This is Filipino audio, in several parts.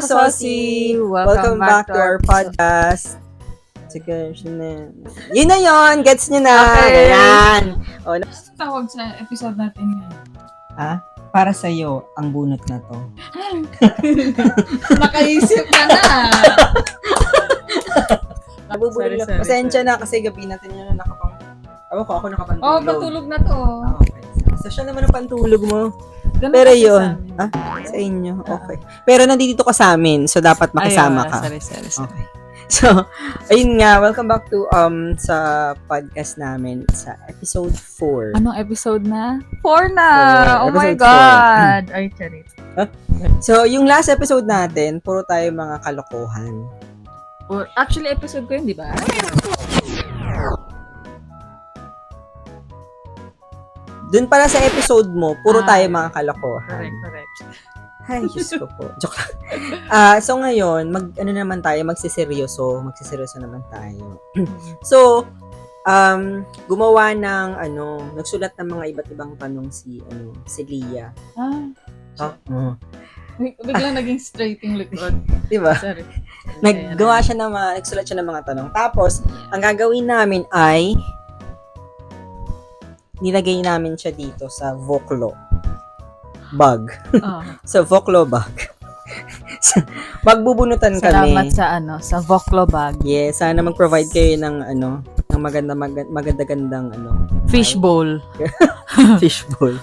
Sosi! Welcome, back, to our podcast. Sige, yun na. Yun na yun! Gets nyo na! Okay. Ayan! O, na- tawag sa episode natin ngayon? ah, para sa'yo, ang bunot na to. Nakaisip ka na. Sorry, Pasensya na kasi gabi natin yun na nakapang... Ako ko, ako nakapantulog. oh, patulog na to. Ah, okay. So, siya naman ang pantulog mo. Ganun Pero kasi yun. sa. Ah, sa inyo. Okay. Pero nandito ka sa amin, so dapat makisama Ayun, ka. Sorry, sorry, sorry. Okay. So, ayun nga, welcome back to um sa podcast namin sa episode 4. Anong episode na? Four na! Four. Oh my God! Ay, charit. So, yung last episode natin, puro tayo mga kalokohan. Or, actually, episode ko yun, di ba? Doon pala sa episode mo, puro Ah. tayo mga kalokohan. Correct, correct. Ay, Diyos ko po. Joke lang. Ah, so ngayon, mag ano naman tayo, magsiseryoso, magsiseryoso naman tayo. So, um, gumawa ng ano, nagsulat ng mga iba't ibang tanong si ano, si Lia. ah, Ha? Oh. big- biglang naging straight yung likod. 'Di ba? Sorry. Naggawa siya ng mga, nagsulat siya ng mga tanong. Tapos, ang gagawin namin ay nilagay namin siya dito sa Voclo bag. Oh, Sa Voclo bag. Magbubunutan kami. salamat sa ano, sa Voclo bag. Yes, sana mag-provide kayo ng ano, ng maganda maganda maganda-gandang ano, Fishbowl. fishbowl.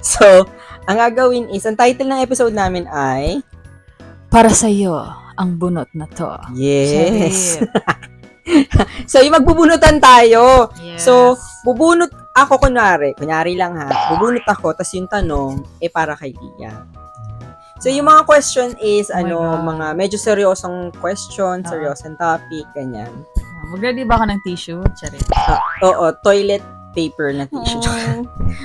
so, ang gagawin is, ang title ng episode namin ay Para sa iyo, ang bunot na to. Yes. So, yung magbubunutan tayo. Yes. So, bubunot ako kunwari, kunyari lang ha, bubunot ako, tas yung tanong, eh para kay Lia. So, yung mga question is, Oh ano, mga medyo seryosong question, Ah. seryosong topic, ganyan. Mag-ready ba ka ng tissue? Charit. Oo, toilet paper na tissue. Oh,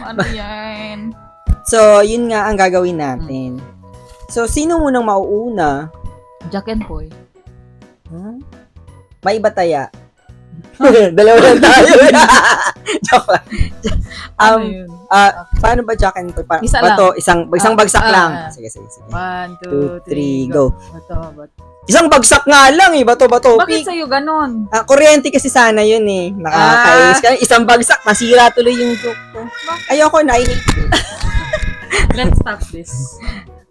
ano yan? So, yun nga ang gagawin natin. So, sino munang mauuna? Jack and Poy. Huh? May iba taya. Dalawa lang tayo. Joke lang. Ano Um, yun? ah, paano ba Jack and Poy? Pa- Isa bato, isang, isang Ah, bagsak ah, lang. ah. Sige, sige, sige. One, Two, two, three, three, go. Bato, bato. Isang bagsak nga lang eh. Bato, bato. Bakit sa'yo ganon? Ah, kuryente kasi sana yun eh. Nakakais ka. Isang bagsak, masira tuloy yung joke ko. Ayoko na. I hate. Let's stop this.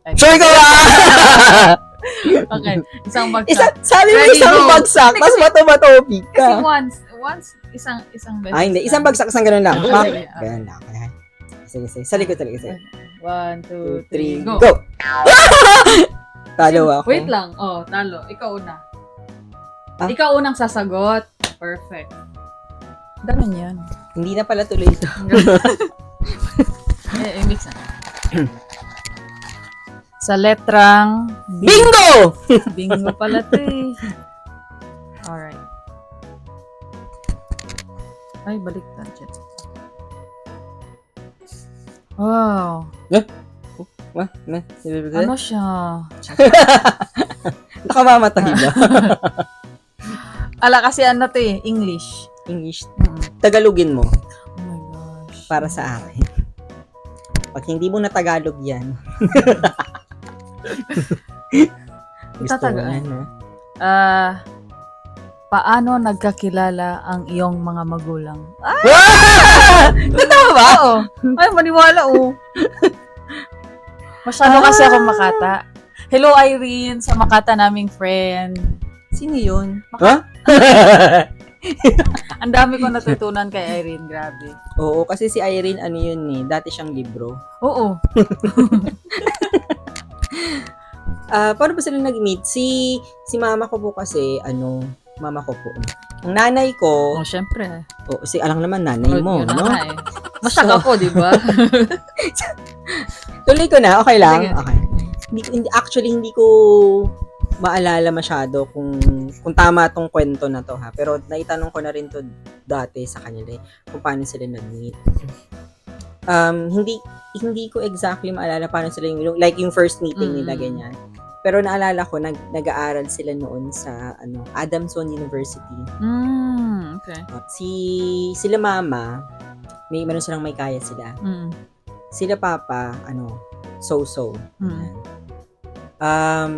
Okay. Sure ka ba? Okay. Isang bagsak. Isa, sabi mo Ready, isang go. bagsak, Hindi, mas kasi- bato-bato Kasi ka. once, once, isang, isang beses. Ah, hindi. Isang lang. bagsak, isang ganun lang. Pak. sige, ah. Ganun lang. Ayan. Sige, sige. Sa likod, sa likod. Sige. One, two, three, go. go. Talo ako. Wait lang. Oh, talo. Ikaw una. Ah? Ikaw unang sasagot. Perfect. Dami yan. Hindi na pala tuloy ito. eh, eh, mix na. Sa letrang B. Bingo! Bingo pala to eh. Alright. Ay, baliktad siya. Wow. Ma, ma, Ano siya? Nakamamatay ba? Ala, kasi ano to eh, English. English. Mm. Tagalogin mo Oh my gosh. para sa akin. Pag hindi mo na Tagalog yan. Gusto mo? Ah, paano nagkakilala ang iyong mga magulang? Ah, Totoo ba? oo. Ay, maniwala oh. Masyado kasi ako makata. Hello, Irene, sa makata naming friend. Sino yun? Ha? Ang dami ko natutunan kay Irene, grabe. Oo, kasi si Irene, ano yun eh, dati siyang libro. Oo. Ah, paano ba sila nag-meet? Si, si mama ko po kasi, ano, mama ko po. Ang nanay ko, Oh, syempre. oh, si alang naman nanay mo, Yun na no? nga eh. Masak So- ako, di ba? Tuloy ko na, okay lang? Sige. Okay. Hindi, hindi, actually, hindi ko maalala masyado kung kung tama tong kwento na to ha. Pero naitanong ko na rin to dati sa kanila eh, kung paano sila nag-meet. Um, hindi hindi ko exactly maalala paano sila yung like yung first meeting nila Mm. ganyan. Pero naalala ko nag nag-aaral sila noon sa ano Adamson University. Mm, okay. Uh, si sila mama may meron silang may kaya sila. Mm. Sila papa ano so-so. Mm. Um,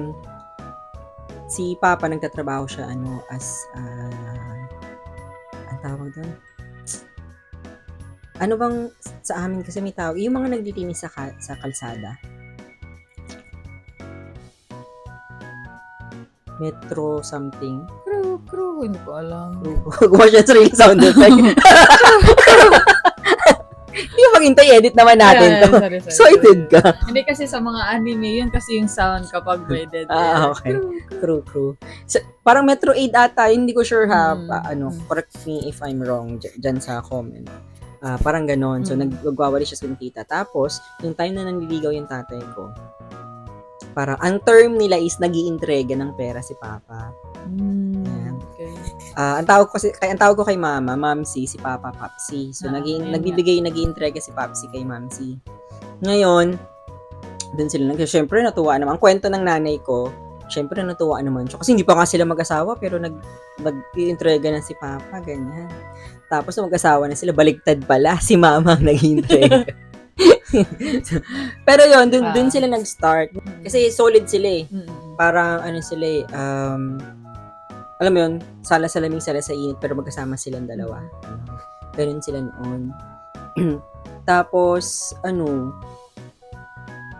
si Papa nagtatrabaho siya ano as ah ang tawag doon ano bang sa amin kasi may tawag yung mga nagtitinis sa ka- sa kalsada Metro something Crew, crew. Hindi ko alam. Gumawa siya sarili sound effect. Mo maghintay, edit naman natin to. sorry, sorry, Excited sorry. ka. Hindi kasi sa mga anime, yun kasi yung sound kapag dead Ah, okay. Crew, Crew. So, parang Metro 8 ata, hindi ko sure ha. Mm. pa- ano, Mm. correct me if I'm wrong dyan sa comment. Ah, parang ganon. So, Mm. nagwawali siya sa tita. Tapos, yung time na nanliligaw yung tatay ko, parang, ang term nila is nag iintrega ng pera si Papa. Mm, Ayan. okay. Ah, ang tawag ko kasi kay ang tawag ko kay Mama, Mamsi, si Papa Papsi. So Ah, naging ayun nagbibigay nag-iintrega si Papsi kay Mamsi. Ngayon, doon sila nag syempre natuwa naman. Ang kwento ng nanay ko, syempre natuwa naman siya kasi hindi pa nga sila mag-asawa pero nag nag-iintrega na si Papa ganyan. Tapos mag-asawa na sila, baligtad pala si Mama ang nag-iintrega. pero yon doon Ah. doon sila nag-start kasi solid sila eh parang ano sila eh, um, alam mo yun, sala-salaming sala sa init, pero magkasama silang dalawa. Ganun sila noon. Tapos, ano,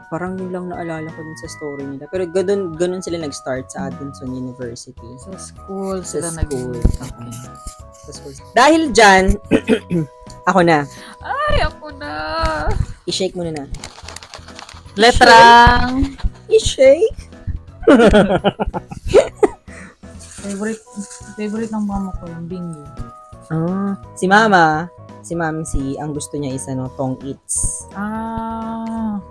parang yun lang naalala ko dun sa story nila. Pero ganun, ganun sila nag-start sa Addison University. Sa school Sa sila school. nag- Okay. Sa school. Dahil dyan, ako na. Ay, ako na. I-shake muna na. Letrang. I-shake? favorite, favorite ng mama ko yung bingo. Ah, si Mama, si Mamsi, ang gusto niya is ano, tong eats. Ah.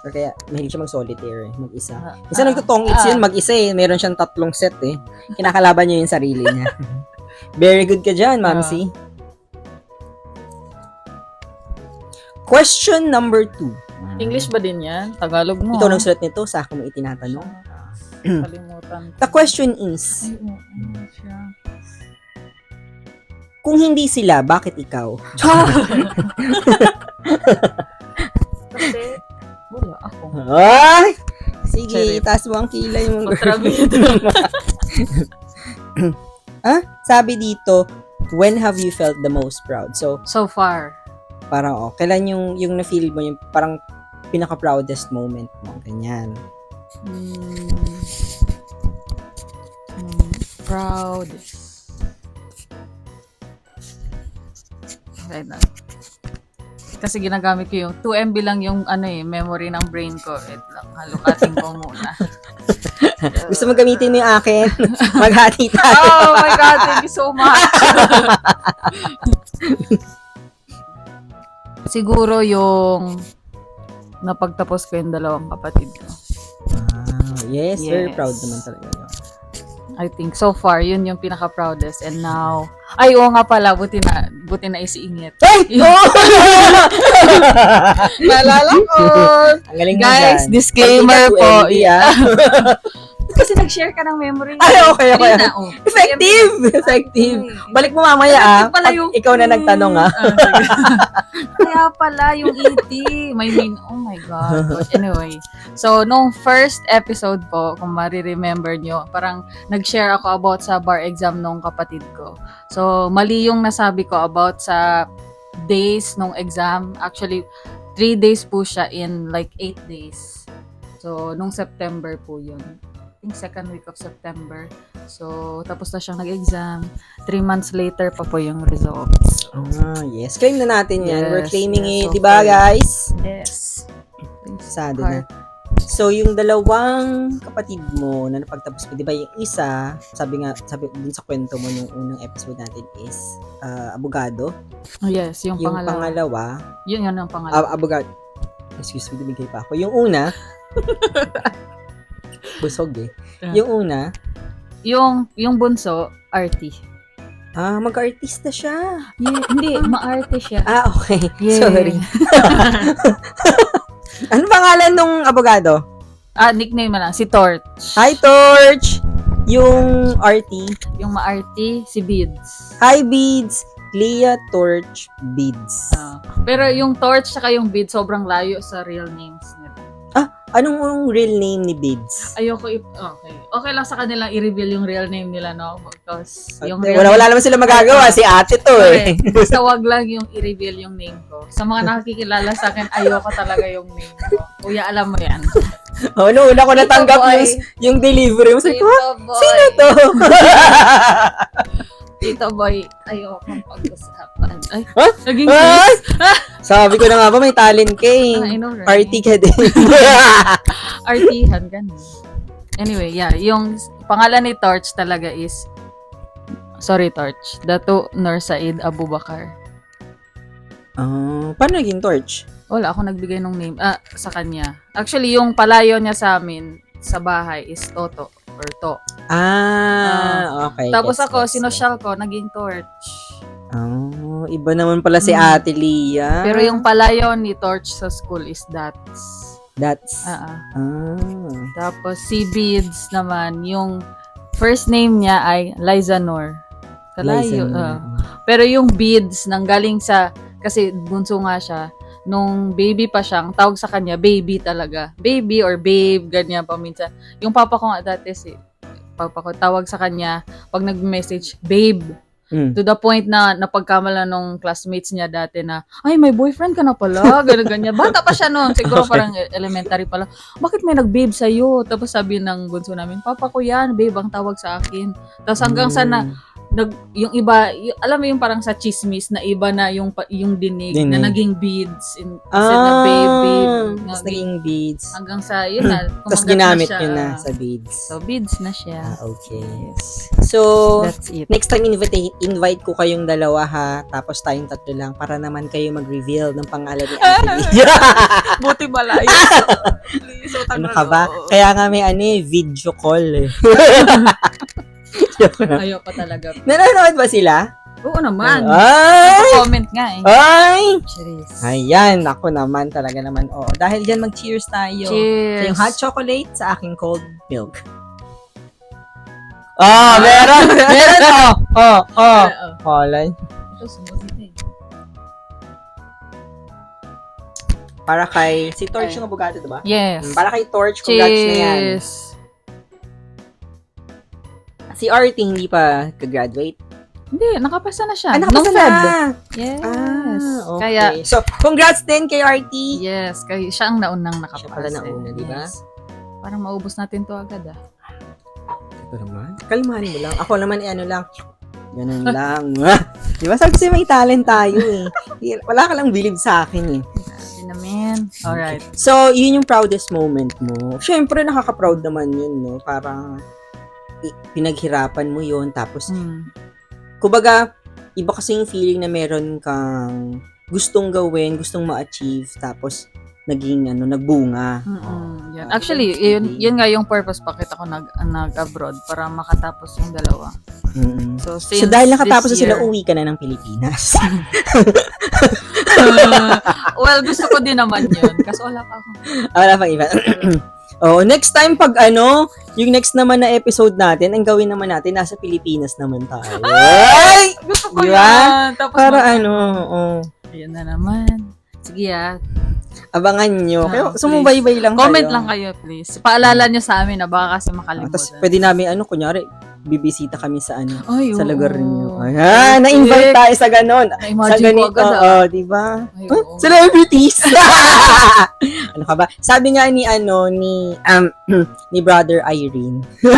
Or kaya, mahilig siya mag-solitaire eh, mag-isa. Ah, Isa ah, nagtutong eats ah. yun, mag-isa eh. Meron siyang tatlong set eh. Kinakalaban niya yung sarili niya. Very good ka dyan, Mamsi. Question number two. English ba din yan? Tagalog mo. Ikaw nagsulat nito, sa ako mo itinatanong. Kalimutan. The question is, ano kung hindi sila, bakit ikaw? Kasi, wala ako. Ay! Sige, Sorry. taas mo ang kilay mo. girl. Ah, sabi dito, when have you felt the most proud? So, So far. parang, oh, kailan yung, yung na-feel mo, yung parang pinaka-proudest moment mo, ganyan. Mm, mm, proud. Right na. Kasi ginagamit ko yung 2 MB lang yung ano eh, memory ng brain ko. Wait lang, halukatin ko muna. Gusto mo gamitin mo yung akin? Maghati tayo. oh my God, thank you so much. Siguro yung napagtapos ko yung dalawang kapatid ko. Ah, yes, very Yes. proud naman talaga. I think so far, yun yung pinaka-proudest. And now, ay, oo nga pala, buti na, buti na isiingit. Ay! Oh! Naalala ko! Ang galing Guys, dyan. disclaimer po. ah. Kasi nag-share ka ng memory. Ay, okay, okay. Kanina, oh. Effective! Effective. Okay. Balik mo mamaya, ah. Pala Pag yung- ikaw na nagtanong, ah. sige. Kaya pala yung ET. May mean, oh my God. But anyway, so nung first episode po, kung mariremember nyo, parang nag-share ako about sa bar exam nung kapatid ko. So, mali yung nasabi ko about sa days nung exam. Actually, three days po siya in like eight days. So, nung September po yun. Think second week of September. So, tapos na siyang nag-exam. Three months later pa po yung results. Ah, yes. Claim na natin yan. We're Yes, claiming yes, it. so Di ba, far. guys? Yes. Sado na. So, yung dalawang kapatid mo na napagtapos mo, di ba yung isa, sabi nga, sabi dun sa kwento mo nung unang episode natin is ah, abogado. Oh, yes, yung, Yung pangalawa. pangalawa, Yun yun ang pangalawa. ah, abogado. Excuse me, dumigay pa ako. Yung una, busog eh. Yeah. Yung una, yung, yung bunso, arty. ah, mag-artista siya. Yeah, hindi, maarte siya. Ah, okay. Yeah. Sorry. ano pangalan nung abogado? ah, nickname na lang, si Torch. Hi, Torch! Yung arty. Yung maarte, si Bids. Hi, Beads! Clea Torch Beads. Ah, pero yung Torch saka yung Bids, sobrang layo sa real names anong real name ni Bids? Ayoko i- okay. Okay lang sa kanilang i-reveal yung real name nila, no? Because yung real wala, wala naman sila magagawa. Si ate to eh. Basta wag lang yung i-reveal yung name ko. Sa mga nakikilala sa akin, ayoko talaga yung name ko. Kuya, alam mo yan. oh, no, una ko natanggap boy. yung, yung delivery mo. Sabi ko, "Ha? Tito boy. sino to? Tito boy, ayoko pag-usapan. Ay, Ha? naging Ay! Sabi ko na nga ba, may talent ka eh. Ah, I know, right? Party ka din. Artihan, ganun. Anyway, yeah, yung pangalan ni Torch talaga is Sorry, Torch. Dato Nur Said Abubakar. Ah, paano naging torch? Wala ako nagbigay ng name ah, sa kanya. Actually, yung palayo niya sa amin sa bahay is Toto or To. Ah, okay. Tapos Gets, ako, gets, sinosyal ko, naging Torch. Oh, iba naman pala si Hmm. Ate Lia. Pero yung palayo ni Torch sa school is Dats. That's... Ah, ah. ah. Tapos si Beads naman, yung first name niya ay Liza Nor. Kalayo. Liza ah. Nor. Pero yung Beads nang galing sa, kasi bunso nga siya, nung baby pa siya, ang tawag sa kanya, baby talaga. Baby or babe, ganyan pa minsan. Yung papa ko nga dati, si, papa ko, tawag sa kanya, pag nag-message, babe. Mm. To the point na napagkamala nung classmates niya dati na, ay, may boyfriend ka na pala, ganyan, ganyan. Bata pa siya noon, siguro Okay. parang elementary pa lang. Bakit may nag-babe sa'yo? Tapos sabi ng bunso namin, papa ko yan, babe, ang tawag sa akin. Tapos hanggang sa na, Mm. Nag, yung iba, y- alam mo yung parang sa chismis na iba na yung, yung dinig, Dinig. na naging beads in, instead na Ah, babe. Tapos naging- naging beads. hanggang sa, yun na, Tapos ginamit siya. nyo na sa beads. So, beads na siya. Ah, okay. So, That's it. next time invite, invite ko kayong dalawa ha, tapos tayong tatlo lang para naman kayo mag-reveal ng pangalan ni Lia. Buti malayo. ano ka ba? Kaya nga may ano eh, video call eh. Joke lang. Ayaw pa talaga. Nanonood ba sila? Oo naman. Ay! Comment nga eh. Ay! Cheers. Ayan, ako naman talaga naman. Oo, dahil dyan mag-cheers tayo. Cheers. So, yung hot chocolate sa aking cold milk. Oh, meron! meron! Oh, oh, oh. Oo. Holland. Ito, eh. Para kay, si Torch yung abogado, diba? Yes. Mm, Para kay Torch, congrats na yan. Cheers. Si Artie hindi pa ka-graduate. Hindi, nakapasa na siya. Ah, nakapasa Nung na. Feb. Yes. Ah, okay. Kaya, so, congrats din kay Artie. yes. Kaya siya ang naunang nakapasa. Siya pala nauna, di ba? Yes. Parang maubos natin to agad ah. Ito naman. Kalmahan mo lang. Ako naman, eh, ano lang. Ganun lang. di ba? Sabi sa'yo, may talent tayo eh. Wala ka lang believe sa akin eh. Grabe naman. Alright. So, yun yung proudest moment mo. Siyempre, nakaka-proud naman yun, no? Parang, pinaghirapan mo yun. Tapos, Hmm. kumbaga, iba kasi yung feeling na meron kang gustong gawin, gustong ma-achieve, tapos, naging, ano, nagbunga. Mm-mm. Yan. Actually, yun, yun nga yung purpose bakit ako nag, nag-abroad para makatapos yung dalawa. Mm-mm. So, So, dahil nakatapos na this sila, year- uwi ka na ng Pilipinas. well, gusto ko din naman yun. Kasi wala pa ako. Wala pang iba. Oh, next time pag ano, yung next naman na episode natin, ang gawin naman natin, nasa Pilipinas naman tayo. Ay! Gusto ko Di ba? yan. Tapos Para mag- ano, oh, Ayan na naman. Sige ah. abangan nyo. Ah, Kaya please. sumubaybay lang Comment kayo. lang kayo, please. Paalala nyo sa amin na baka kasi Ah, makalimutan. Tapos pwede namin, ano, kunyari, bibisita kami sa ano, Ay, sa lugar niyo. Ayan, na-invite tayo sa ganon. Sa Na-imagine ko ganito, agad ah. oh, di ba? Ay, Huh? oo. Celebrities! ano ka ba? Sabi nga ni, ano, ni, um, ni brother Irene.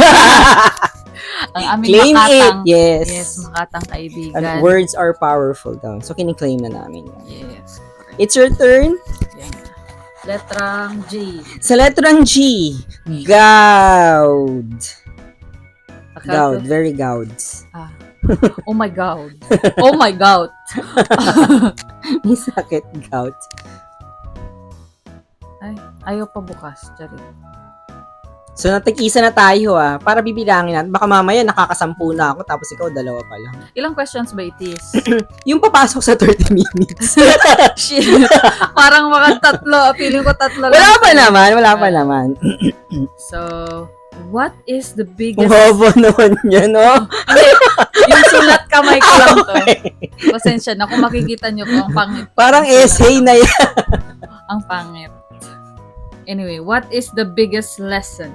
Ang aming Claim it! makatang, Yes. yes, makatang kaibigan. Ano, words are powerful daw. So, kiniklaim na namin. yan. Yes. It's your turn. Yan. Letrang G. Sa letrang G, Goud. Ko- Very goud. Ah. Oh my God. Oh my God. May sakit, gout. Ay, ayaw pa bukas. Charit. So, natig-isa na tayo ah. Para bibilangin natin. Baka mamaya nakakasampu na ako tapos ikaw dalawa pa lang. Ilang questions ba it is? Yung papasok sa 30 minutes. Shit. Parang mga tatlo. Feeling ko tatlo lang. wala pa naman. Wala pa naman. So, what is the biggest... Bobo naman yan, no? Hindi, yung sulat kamay ko lang to. Pasensya na. Kung makikita nyo po, ang pangit. Parang essay na yan. Ang pangit. Anyway, what is the biggest lesson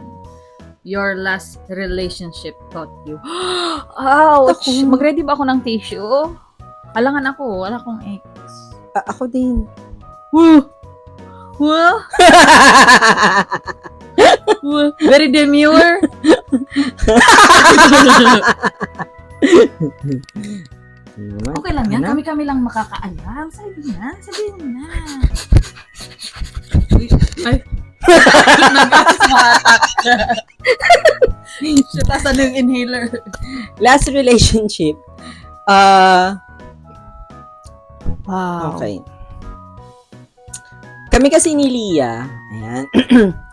your last relationship taught you? Ouch! Mag-ready ba ako ng tissue? Alangan ako. Wala akong ex. Ah, ako din. Woo! Woo! Very demure. Okay lang yan. Kami-kami lang makakaalam. Sabi na. Sabihin na. Ay. Shit, asan yung inhaler? Last relationship. Ah, Wow. okay. Kami kasi ni Lia, ayan.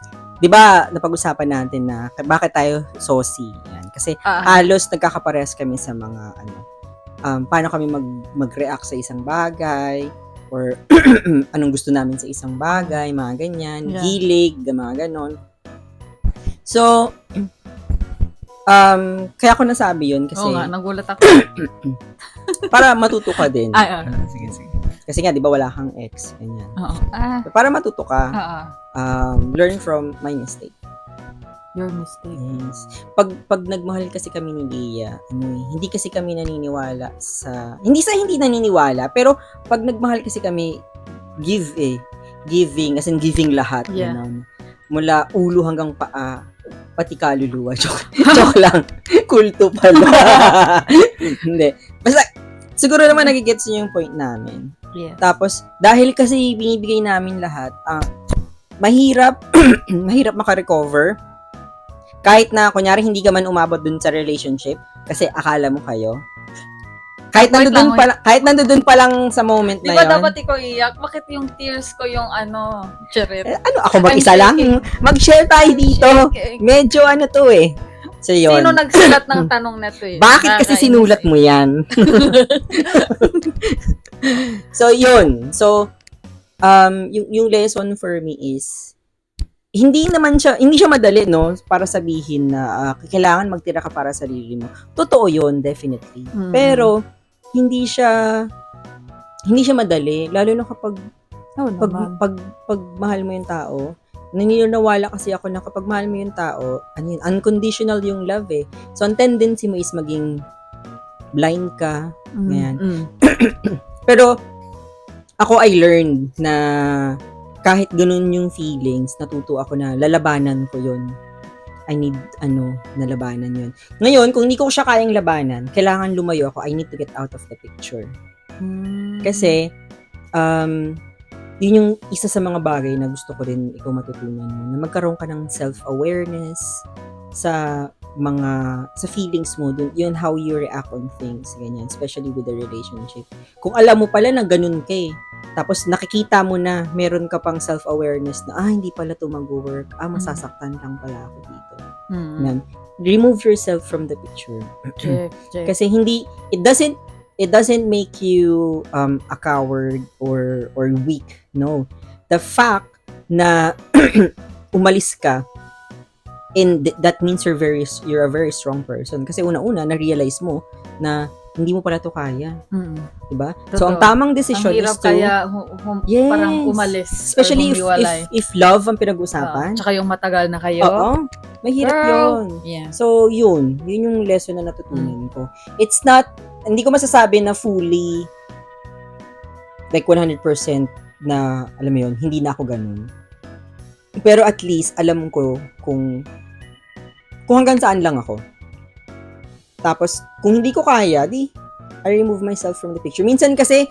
'Di ba, napag-usapan natin na bakit tayo sosi? Ayan. Kasi Ah, halos nagkakapares kami sa mga ano um, paano kami mag mag-react sa isang bagay or anong gusto namin sa isang bagay, mga ganyan, Yeah. hilig, mga ganon. So, um, kaya ko nasabi yun kasi Oo nga, nagulat ako. para matuto ka din. Ay, ah, sige, sige. Kasi nga, di ba wala kang ex, ganyan. Oo. Ah, Para matuto ka, ah. um, learn from my mistake. Your mistake. Yes. Pag pag nagmahal kasi kami ni Lia, ano eh, hindi kasi kami naniniwala sa hindi sa hindi naniniwala, pero pag nagmahal kasi kami give eh, giving as in giving lahat Yeah. ganon. Mula ulo hanggang paa, pati kaluluwa. Joke, joke lang. Kulto pala. hindi. Basta, siguro naman nagigets niyo yung point namin. Yeah. Tapos, dahil kasi binibigay namin lahat, ah, mahirap, mahirap makarecover. Kahit na, kunyari, hindi ka man umabot dun sa relationship, kasi akala mo kayo. Kahit nandoon pa lang, kahit nandoon pa lang sa moment Di na ba yun. dapat ikaw iyak? Bakit yung tears ko yung ano? Charit. Eh, ano, ako mag-isa lang? Mag-share tayo dito. Medyo ano to eh. So, yun. Sino nagsulat ng tanong na to eh? Bakit kasi Nakakainis sinulat mo yan? so, yun. So, um, yung, yung lesson for me is, hindi naman siya, hindi siya madali, no? Para sabihin na ah, kailangan magtira ka para sa sarili mo. Totoo yun, definitely. Mhm. Pero, hindi siya, hindi siya madali. Lalo na kapag, Oo pag, naman. pag, pag mahal mo yung tao, naniniwala kasi ako na kapag mahal mo yung tao, ano yun, unconditional yung love eh. So, ang tendency mo is maging blind ka. Mm, Ayan. mm. Pero, ako I learned na kahit ganun yung feelings, natuto ako na lalabanan ko yun. I need, ano, nalabanan yun. Ngayon, kung hindi ko siya kayang labanan, kailangan lumayo ako. I need to get out of the picture. Mm. Kasi, um, yun yung isa sa mga bagay na gusto ko rin ikaw matutunan mo, na magkaroon ka ng self-awareness sa mga, sa feelings mo, dun, yun how you react on things, ganyan, especially with the relationship. Kung alam mo pala na ganun ka eh, tapos nakikita mo na meron ka pang self-awareness na, ah, hindi pala to mag-work, ah, masasaktan lang pala ako dito. Mm. Yan. Remove yourself from the picture. Check, check. Kasi hindi it doesn't it doesn't make you um a coward or or weak. No. The fact na umalis ka and th- that means you're very you're a very strong person kasi una-una na-realize mo na hindi mo pala to kaya, Mm. 'di ba? So ang tamang Ang decision hirap is to kaya hu- hum- Yes. parang umalis. especially if, if if love ang pinag-usapan. tsaka yung matagal na kayo. Oo. Mahirap Girl. 'yun. Yeah. So, yun. Yun yung lesson na natutunan Mm. ko. It's not, hindi ko masasabi na fully, like 100% na, alam mo yun, hindi na ako ganun. Pero at least, alam ko kung, kung hanggang saan lang ako. Tapos, kung hindi ko kaya, di, I remove myself from the picture. Minsan kasi,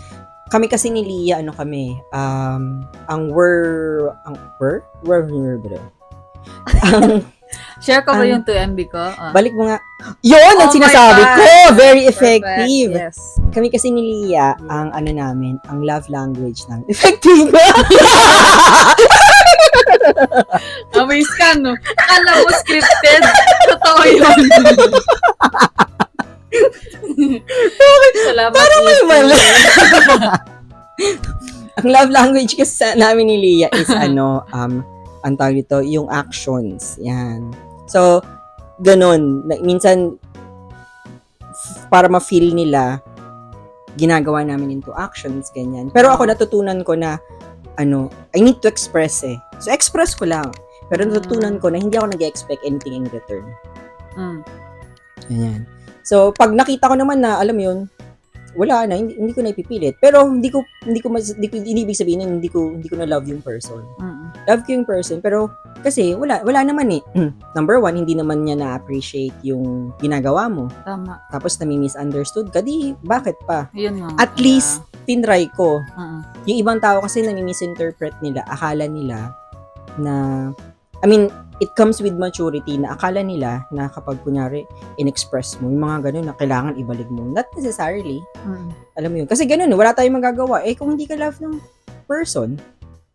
kami kasi ni Lia, ano kami, um, ang were, ang, were? Were, were, were, ang, Share ko ba Ang- yung 2MB ko? Ah. Balik mo nga. Yun ang Oh sinasabi ko! Very Perfect. effective. Yes. Kami kasi ni Lia, ang ano namin, ang love language namin. Effective? Amoy scan, no? Akala mo scripted. Totoo yun. Salamat. Parang may mali. ang love language kasi namin ni Lia is ano, um, ang tawag dito, yung actions. Yan. So, ganun. Minsan, para ma-feel nila, ginagawa namin into actions, ganyan. Pero ako natutunan ko na ano, I need to express eh. So, express ko lang. Pero natutunan Mm. ko na hindi ako nag-expect anything in return. Mm. Ayan. So, pag nakita ko naman na, alam yun, wala na, hindi, hindi ko na ipipilit. Pero, hindi ko, hindi ko, mas, hindi ko, hindi ibig sabihin na hindi ko, hindi ko na love yung person. Mm. Love ko yung person, pero, kasi, wala, wala naman eh. Number one, hindi naman niya na-appreciate yung ginagawa mo. Tama. Tapos, nami-misunderstood ka, di, bakit pa? Yun nga. At least, tinry ko. Yeah. Mm. Yung ibang tao kasi nami-misinterpret nila, akala nila na, I mean, it comes with maturity na akala nila na kapag kunyari, in-express mo, yung mga ganun na kailangan ibalik mo. Not necessarily. Mm. Alam mo yun. Kasi ganun, wala tayong magagawa. Eh, kung hindi ka love ng person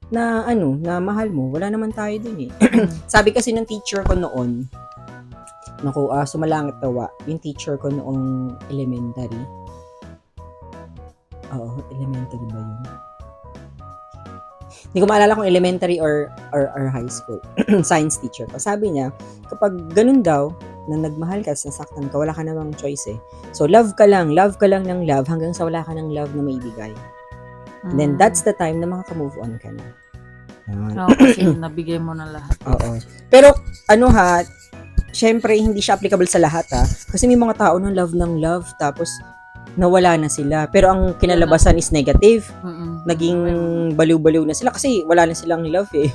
na ano, na mahal mo, wala naman tayo dun eh. Sabi kasi ng teacher ko noon, naku, ah, sumalangit tawa, yung teacher ko noong elementary. Oo, elementary ba yun? Hindi ko maalala kung elementary or, or, or high school. Science teacher ko. Sabi niya, kapag ganun daw, na nagmahal ka, sasaktan ka, wala ka namang choice eh. So, love ka lang, love ka lang ng love hanggang sa wala ka ng love na maibigay. And then, Mm. that's the time na makaka-move on ka na. Yan. Oo, kasi nabigay mo na lahat. Oo. Pero, ano ha, syempre, hindi siya applicable sa lahat ha. Kasi may mga tao na love ng love, tapos nawala na sila. Pero ang kinalabasan is negative. Mm-mm. Naging baliw-baliw na sila kasi wala na silang love eh.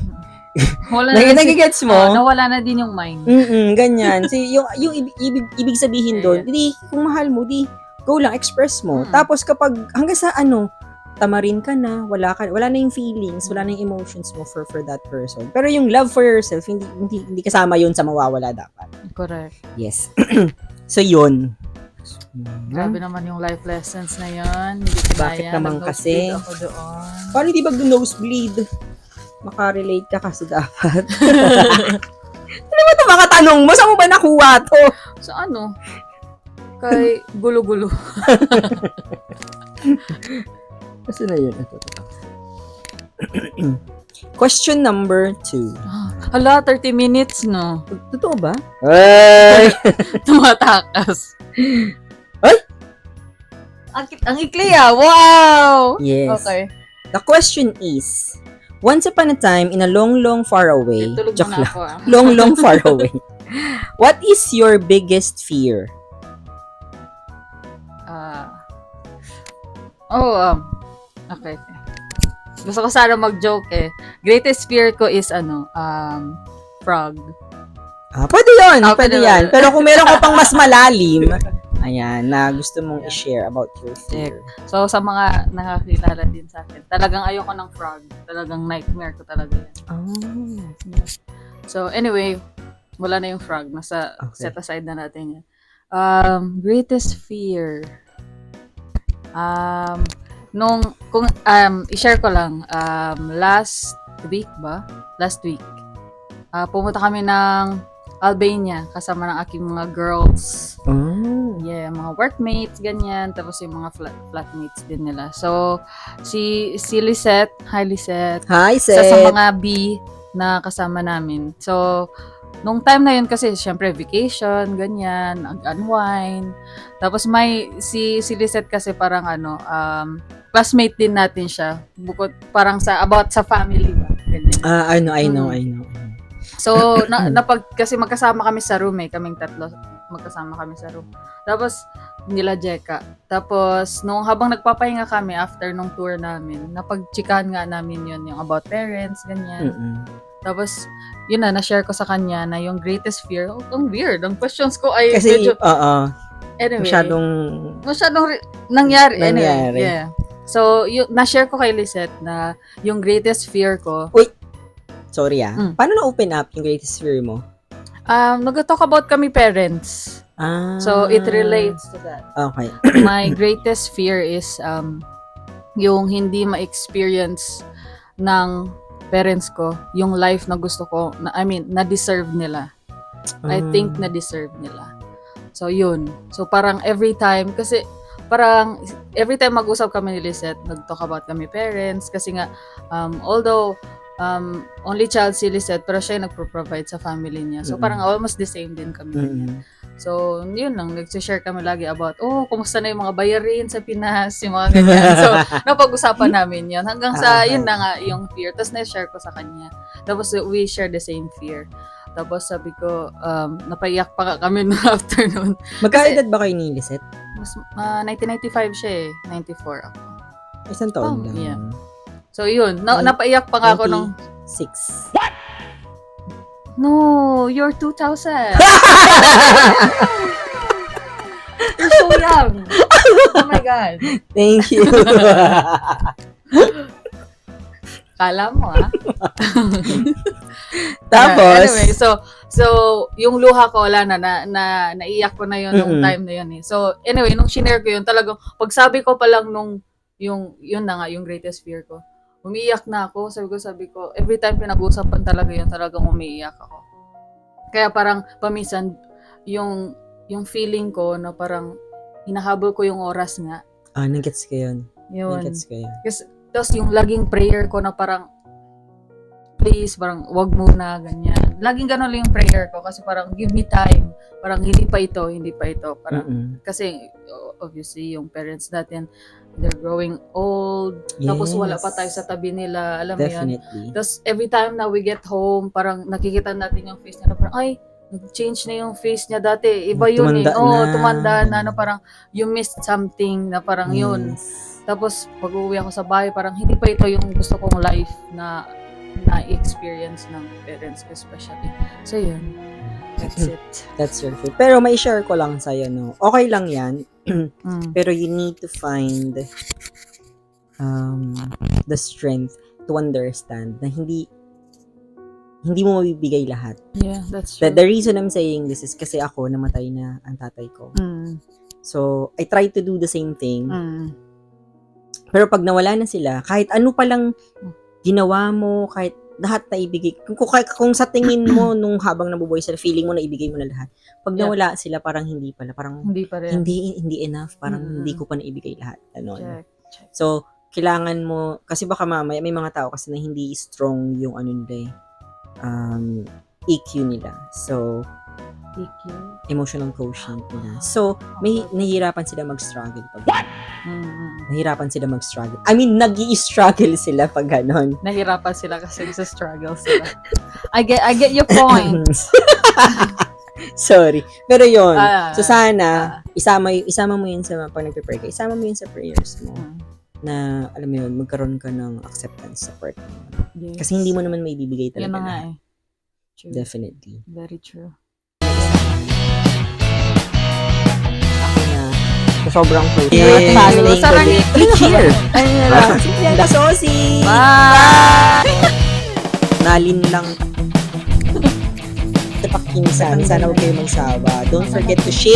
Wala na, Nagigets mo? Ah, nawala na din yung mind. Mm ganyan. Si, yung, yung ibig, ibig, sabihin doon, Yeah. di, kung mahal mo, di, go lang, express mo. Mm. Tapos kapag, hanggang sa ano, tamarin ka na, wala ka, wala na yung feelings, wala na yung emotions mo for for that person. Pero yung love for yourself, hindi hindi, hindi kasama yun sa mawawala dapat. Correct. Yes. so yun. Grabe naman yung life lessons na yun. Hindi ko Bakit kaya. naman Nag-nosebleed kasi? Ako doon. Paano di ba nosebleed? Makarelate ka kasi dapat. ano ba ito mga tanong mo? Saan mo ba nakuha to? So ano? Kay gulo-gulo. Kasi na yun. Ito, ito. Question number two. Hala, 30 minutes, no? Totoo ba? Ay! Tumatakas. Ay! Ang, ang ikli ah. Wow! Yes. Okay. The question is, once upon a time, in a long, long, far away, Tulog joke lang, ako ah. long, long, far away, what is your biggest fear? Ah. oh, um, okay. Gusto ko sana mag-joke eh. Greatest fear ko is ano, um, frog. Ah, pwede yun, Ah, pwede pwede yan. Pero kung meron ka pang mas malalim, ayan, na gusto mong i-share about your fear. So, sa mga nakakilala din sa akin, talagang ayoko ng frog. Talagang nightmare ko talaga yan. Oh. So, anyway, wala na yung frog. Nasa Okay. set aside na natin yan. Um, greatest fear. Um, nung, kung, um, i-share ko lang, um, last week ba? Last week. Ah, pumunta kami ng Albania kasama ng aking mga girls. Oh. Yeah, mga workmates, ganyan. Tapos yung mga flat, flatmates din nila. So, si, si Lisette, hi Lisette, Hi, isa Seth. sa mga B na kasama namin. So, nung time na yun kasi, syempre, vacation, ganyan, unwind. Tapos may, si, si Lisette kasi parang ano, um, classmate din natin siya. Bukod, parang sa, about sa family ba? Ganyan. Ah, I know, I know, Mm. I know. So, na, napag, kasi magkasama kami sa room eh, kaming tatlo, magkasama kami sa room. Tapos, nila Jeka. Tapos, nung habang nagpapahinga kami after nung tour namin, napagchikahan nga namin yun, yung about parents, ganyan. Mm-mm. Tapos, yun na, na-share ko sa kanya na yung greatest fear, oh, ang weird, ang questions ko ay Kasi, medyo, oo, anyway, masyadong, masyadong re- nangyari, Nangyari. anyway, yeah. So, yung, na-share ko kay Lisette na yung greatest fear ko, sorry ah, Mm. paano na-open up yung greatest fear mo? um, nag-talk about kami parents. Ah. So, it relates to that. Okay. My greatest fear is um, yung hindi ma-experience ng parents ko yung life na gusto ko, na, I mean, na-deserve nila. I Ah. think na-deserve nila. So, yun. So, parang every time, kasi parang every time mag-usap kami ni Lisette, nag-talk about kami parents, kasi nga, um, although um, only child si Lisette, pero siya yung nagpo-provide sa family niya. So, Mm-mm. parang almost the same din kami. Mm-mm. So, yun lang, nag-share kami lagi about, oh, kumusta na yung mga bayarin sa Pinas, yung mga ganyan. So, napag-usapan namin yun. Hanggang sa, Ah, yun na nga, yung fear. Tapos na-share ko sa kanya. Tapos, we share the same fear. Tapos, sabi ko, um, napaiyak pa kami noong afternoon. Magkaedad ba kayo ni Lisette? Mas, ah, 1995 siya eh. 94 ako. Isang taon Oh, lang. yeah. So, yun. Na, napaiyak pa nga ako nung, Six. no, you're 2000. you're so young. Oh my God. Thank you. Kala mo, ah. Tapos, anyway, so, so, yung luha ko, wala na, na, na naiyak ko na yun nung Mm-mm. time na yun eh. So, anyway, nung shinare ko yun, talagang, pagsabi ko pa lang nung, yung, yun na nga, yung greatest fear ko, umiiyak na ako, sabi ko, sabi ko, every time pinag-uusapan talaga yun, talagang umiiyak ako. Kaya parang, paminsan, yung, yung feeling ko na parang, hinahabol ko yung oras nga, ah, nag-gets ko yun. yun. Nag-gets ko yun. Tapos yung laging prayer ko na parang, please, parang wag muna, ganyan. Laging ganun lang yung prayer ko kasi parang give me time. Parang hindi pa ito, hindi pa ito. Parang, Mm-mm. kasi obviously yung parents natin, they're growing old. Tapos wala pa Yes. tayo sa tabi nila. Alam mo yun? Definitely. Tapos every time na we get home, parang nakikita natin yung face niya na parang, ay, nag-change na yung face niya dati. Iba yun eh. Oo, na. tumanda na. na parang you missed something na parang yun. Yes. Tapos, pag uwi ako sa bahay, parang hindi pa ito yung gusto kong life na na-experience ng parents ko especially. So, yun. That's it. That's fear. Pero may share ko lang sa'yo, no? Okay lang yan. Mm. Pero you need to find um, the strength to understand na hindi hindi mo mabibigay lahat. Yeah, that's The, true. the reason I'm saying this is kasi ako namatay na ang tatay ko. Mm. So, I try to do the same thing. Mm. Pero pag nawala na sila, kahit ano palang ginawa mo, kahit lahat na ibigay, kung, kung, kung sa tingin mo nung habang nabubuhay sila, feeling mo na ibigay mo na lahat. Pag Yeah. nawala sila, parang hindi pala, parang Hindi pa rin. hindi hindi enough, parang Mm. hindi ko pa naibigay lahat. Ano, ano. Check. check. So, kailangan mo, kasi baka mamaya, may mga tao kasi na hindi strong yung ano nila eh, um, EQ nila. So, EQ. emotional quotient nila. So, may nahihirapan sila mag-struggle pag Mm. nahihirapan sila mag-struggle. I mean, nag struggle sila pag ganon. Nahirapan sila kasi sa struggle sila. I get I get your point. Sorry. Pero yon Ah, so sana, ah. isama, y- isama mo yun sa mga pag nagpe-pray ka. Isama mo yun sa prayers mo. Mm. Na, alam mo yun, magkaroon ka ng acceptance sa part mo. Yes. Kasi hindi mo naman may bibigay Yan talaga na nga lahat. eh. True. Definitely. Very true. Sa sobrang close. Yes. Family. Sarang Here. Ay, na lang. Yan ka, Sosi. Bye! Nalin lang. Tapakinsan. Sana huwag kayo magsawa. Don't forget to share.